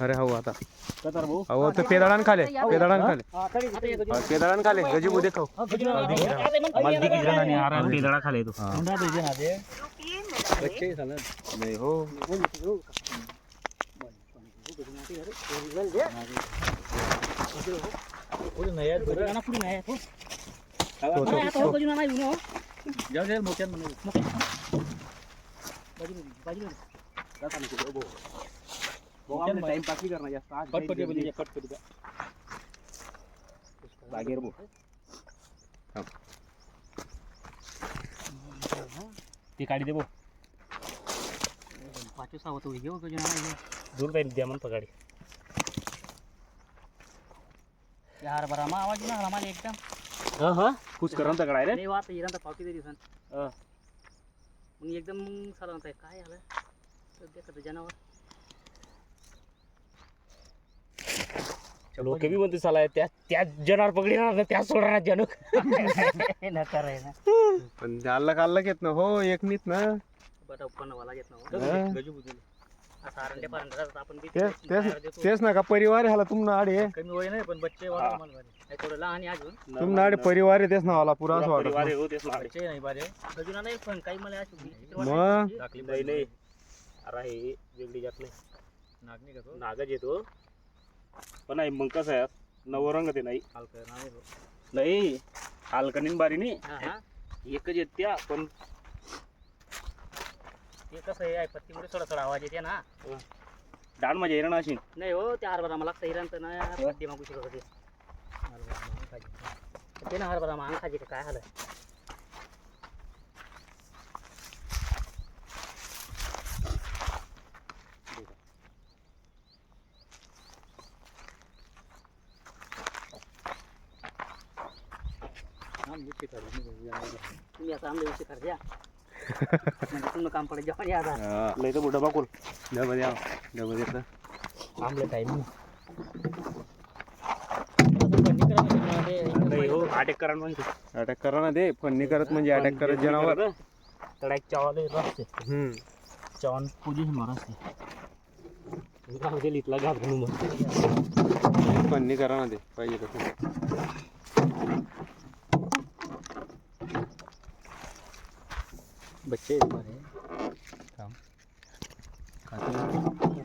अरे हो आता. अहो ते पेदाळान खाले पेदाळान खाले. हा, पेदाळान खाले. गजी उद्या खाऊ. आणि पेदळा खाले तो. नाही हो. तो- तो- टाइम पास भी करना जास्त आज कट कट कट कट बागेर भाऊ ती काढी दे भाऊ दूर जाईल द्या म्हणतो गाडी हरभरामा आवाज ना आम्हाला एकदम हा हा खुश करा ना तगडा रे नाही वाट इरांता पावती तरी सन हा. मग एकदम सर म्हणताय काय झालं तर देखत जनावर? लोक बी म्हणते साला त्या त्या जनावर पकडी ना त्या सोडणार जनक. नकार आहे ना. पण अल्ला काल्ला घेत ना हो एक नीत ना. बटा उत्पन्न व्हायला घेत ना हा. असं आरंडे पारंडे आपण बी तेच बाहेर तेच देतो. तेच ना का परिवार ह्याला तुमना आडे कमी वय नाही पण बच्चे वाढवा मला भारी. नाही थोडं लहान आहे अजून. तुमना आडे परिवार आहे तेच ना वाला पुरा असं वाटत परिवार हो तेच ना बच्चे नाही बारे. गजुना नाही पण काही मला अशी विचित्र मग? टाकली नाही नाही. अरे हे वेगळी जात नाही. नागणी का तो? नागच येतो पण नाही मग कसं आहे नवरंग ते नाही. हलकं नाही तो. नाही हालकणीन बारी नाही हा, हा. एकच येत त्या पण ते कसं आहे पत्तीमुळे थोडा थोडा आवाज येते ना. डाण माझ्या येणं अशी. नाही हो त्या हरभरा मला लागतं हिरांत ना पत्ती मागू शकत होते. ते ना हरभरा खायची ते काय झालं? तुम्ही आता आमच्या विषय कर द्या म्हणजे काम पडेल. जेव्हा या आता. लय तर बुडा बाकुल. डबल या डबल येतं. आमले टाईम ते- नाही हो अटॅक करा म्हणते अटॅक करा ना ते नाही करत म्हणजे अटॅक करत जनावर. तर एक चावाला येत असते. हम्म. चावन पोझिशन मार असते. गाव गेली इथला घाबरून मग नाही करा ना ते पाहिजे तसं बच्चे एक पण की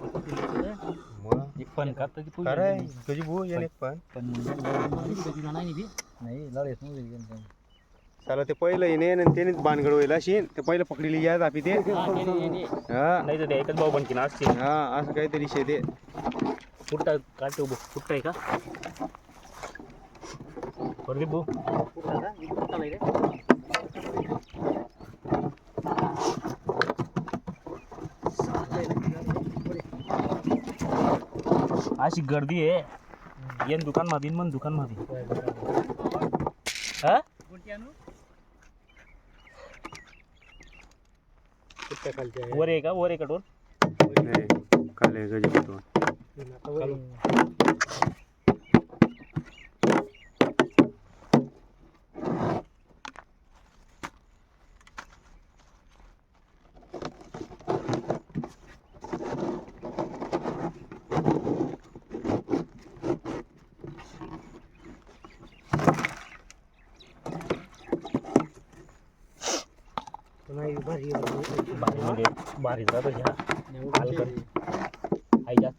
तुझी येणे पण पण नाही निभी नाही लढेत नाही त्याला ते पहिलं येणे आणि त्यानेच बाणगड होईल अशी ते पहिलं पकडली या आपी ते। हा नाही तर ते एकच भाऊ बनकी ना असते हा असं काहीतरी शे ते। फुटता काढतो भाऊ फुटताय का? प्रदीप भाऊ अशी गर्दी आहे. येन दुकानमध्ये मन दुकानमध्ये हा? वर आहे का? वर आहे का डोर नाही, काले બારી જતો છે હાલ કરી આવી જશે